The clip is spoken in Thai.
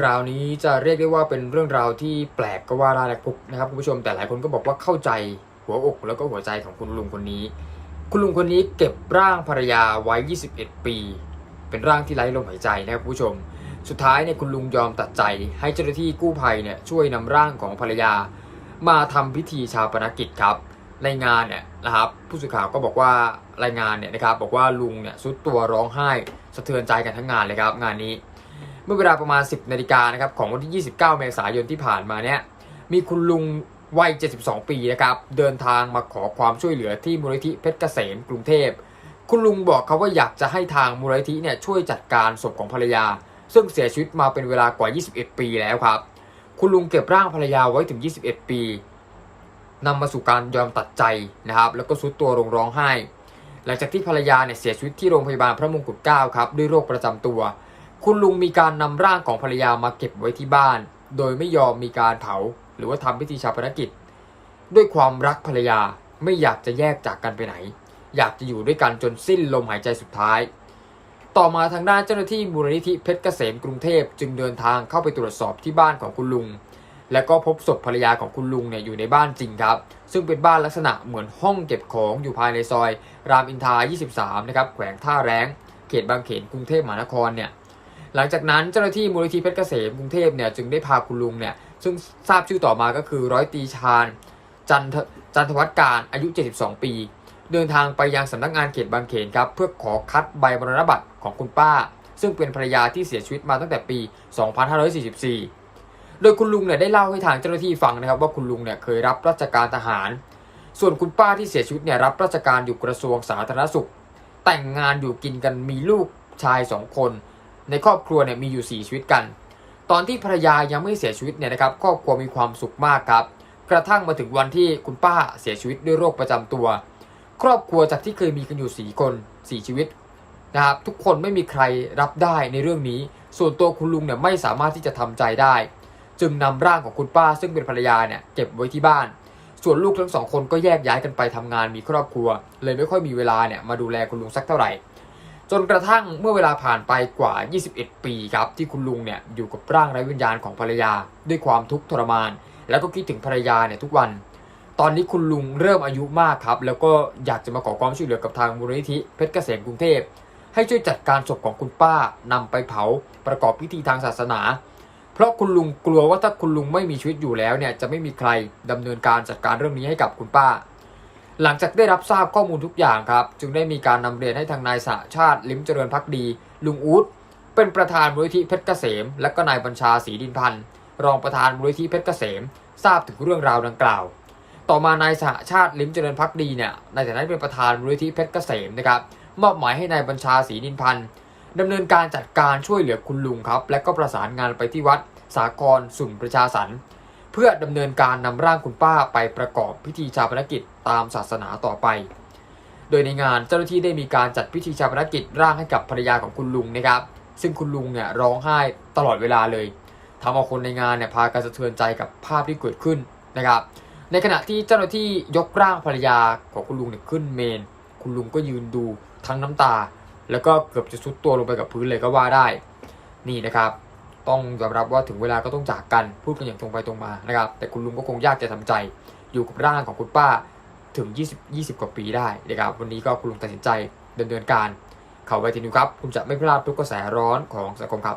รื่องราวนี้จะเรียกได้ว่าเป็นเรื่องราวที่แปลกก็ว่าได้นะครับคุณผู้ชมแต่หลายคนก็บอกว่าเข้าใจหัวอกแล้วก็หัวใจของคุณลุงคนนี้ คุณลุงคนนี้เก็บร่างภรรยาไว้ 21 ปี เป็นร่างที่ไร้ลมหายใจนะครับคุณผู้ชม สุดท้ายเนี่ยคุณลุงยอมตัดใจให้เจ้าหน้าที่กู้ภัยเนี่ยช่วยนำร่างของภรรยา มาทำพิธีชาปนกิจครับในงานเนี่ยนะครับผู้สื่อข่าวก็บอกว่ารายงานเนี่ยนะครับบอกว่าลุงเนี่ยสุดตัวร้องไห้สะเทือนใจกันทั้งงานเลยครับงานนี้ มื่อเวลาประมาณ 10นาฬิกานะครับของวันที่ 29 เมษายนที่ผ่านมาเนี่ยมีคุณลุงวัย 72 ปีนะครับเดินทางมาขอความช่วยเหลือที่มูลนิธิเพชรเกษมกรุงเทพ คุณลุงบอกเขาว่าอยากจะให้ทางมูลนิธิเนี่ยช่วยจัดการศพของภรรยา ซึ่งเสียชีวิตมาเป็นเวลากว่า 21 ปีแล้วครับ คุณลุงเก็บร่างภรรยาไว้ถึง 21 ปีนำมาสู่การยอมตัดใจนะครับแล้วก็ซุดตัวลงร้องไห้ หลังจากที่ภรรยาเนี่ยเสียชีวิตที่โรงพยาบาลพระมงกุฎเกล้าครับด้วยโรคประจำตัว คุณลุงมีการนำร่างของภรรยามาเก็บไว้ที่บ้าน โดยไม่ยอมมีการเผาหรือว่าทำพิธีชาปนกิจ ด้วยความรักภรรยาไม่อยากจะแยกจากกันไปไหน อยากจะอยู่ด้วยกันจนสิ้นลมหายใจสุดท้าย ต่อมาทางด้านเจ้าหน้าที่มูลนิธิเพชรเกษมกรุงเทพจึงเดินทางเข้าไปตรวจสอบที่บ้านของคุณลุง และก็พบศพภรรยาของคุณลุงเนี่ยอยู่ในบ้านจริงครับ ซึ่งเป็นบ้านลักษณะเหมือนห้องเก็บของอยู่ภายในซอย รามอินทรา 23 นะครับแขวงท่าแรงเขตบางเขนกรุงเทพมหานครเนี่ย หลังจากนั้นเจ้าหน้าที่มูลนิธิเพชรเกษมกรุงเทพเนี่ยจึงได้พาคุณลุงเนี่ยซึ่งทราบชื่อต่อมาก็คือร้อยตีชาญจันทจันทวัฒการอายุ 72 ปี เดินทางไปยังสำนักงานเขตบางเขนครับเพื่อขอคัดใบมรณบัตรของคุณป้า ซึ่งเป็นภรรยาที่เสียชีวิตมาตั้งแต่ปี 2544 โดยคุณลุงเนี่ยได้เล่าให้ทางเจ้าหน้าที่ฟังนะครับว่าคุณลุงเนี่ยเคยรับราชการทหาร ส่วนคุณป้าที่เสียชีวิตเนี่ยรับราชการอยู่กระทรวงสาธารณสุข แต่งงานอยู่กินกันมีลูกชายสองคน ในครอบครัวเนี่ยมีอยู่ 4 ชีวิตกัน ตอนที่ภรรยายังไม่เสียชีวิตเนี่ยนะครับครอบครัวมีความสุขมากครับ กระทั่งมาถึงวันที่คุณป้าเสียชีวิตด้วยโรคประจำตัว ครอบครัวจากที่เคยมีกันอยู่ 4 คน 4 ชีวิตนะครับทุกคนไม่มีใครรับได้ในเรื่องนี้ ส่วนตัวคุณลุงเนี่ยไม่สามารถที่จะทำใจได้ จึงนำร่างของคุณป้าซึ่งเป็นภรรยาเนี่ยเก็บไว้ที่บ้าน ส่วนลูกทั้งสองคนก็แยกย้ายกันไปทำงานมีครอบครัว เลยไม่ค่อยมีเวลาเนี่ยมาดูแลคุณลุงสักเท่าไหร่ จนกระทั่งเมื่อเวลาผ่านไปกว่า 21 ปีครับที่คุณลุงเนี่ยอยู่กับร่างไร้วิญญาณของภรรยา ด้วยความทุกข์ทรมาน แล้วก็คิดถึงภรรยาเนี่ยทุกวัน ตอนนี้คุณลุงเริ่มอายุมากครับ แล้วก็อยากจะมาขอความช่วยเหลือกับทางมูลนิธิเพชรเกษมกรุงเทพให้ช่วยจัดการศพของคุณป้านำไปเผาประกอบพิธีทางศาสนา เพราะคุณลุงกลัวว่าถ้าคุณลุงไม่มีชีวิตอยู่แล้วเนี่ยจะไม่มีใครดำเนินการจัดการเรื่องนี้ให้กับคุณป้า หลังจากได้รับทราบข้อมูลทุกอย่างครับ จึงได้มีการนำเรียนให้ทางนายสหชาติ ลิ้มเจริญพักดี ลุงอู๊ดเป็นประธานมูลนิธิเพชรเกษม และก็นายบัญชาศรีดินพันธ์รองประธานมูลนิธิเพชรเกษม ทราบถึงเรื่องราวดังกล่าว ต่อมานายสหชาติลิ้มเจริญพักดีเนี่ยในฐานะเป็นประธานมูลนิธิเพชรเกษมนะครับมอบหมายให้นายบัญชาศรีดินพันธ์ดำเนินการจัดการช่วยเหลือคุณลุงครับ และก็ประสานงานไปที่วัดสากรสุนประชาสรรค์ เพื่อดำเนินการนำร่างคุณป้าไปประกอบพิธีชาปนกิจตามศาสนาต่อไป โดยในงานเจ้าหน้าที่ได้มีการจัดพิธีชาปนกิจร่างให้กับภรรยาของคุณลุงนะครับ ซึ่งคุณลุงเนี่ยร้องไห้ตลอดเวลาเลยทำเอาคนในงานเนี่ยพากันสะเทือนใจกับภาพที่เกิดขึ้นนะครับ ในขณะที่เจ้าหน้าที่ยกร่างภรรยาของคุณลุงเนี่ยขึ้นเมน คุณลุงก็ยืนดูทั้งน้ำตา แล้วก็เกือบจะซุดตัวลงไปกับพื้นเลยก็ว่าได้ นี่นะครับ ต้องยอมรับว่าถึงเวลาก็ต้องจากกันพูดกันอย่างตรงไปตรงมานะครับ แต่คุณลุงก็คงยากจะทำใจ อยู่กับร่างของคุณป้าถึง 20 20 กว่าปีได้นะครับวันนี้ก็คุณลุงตัดสินใจดำเนินการ เขาไวทีนิวครับ คุณจะไม่พลาดทุกกระแสร้อนของสังคมครับ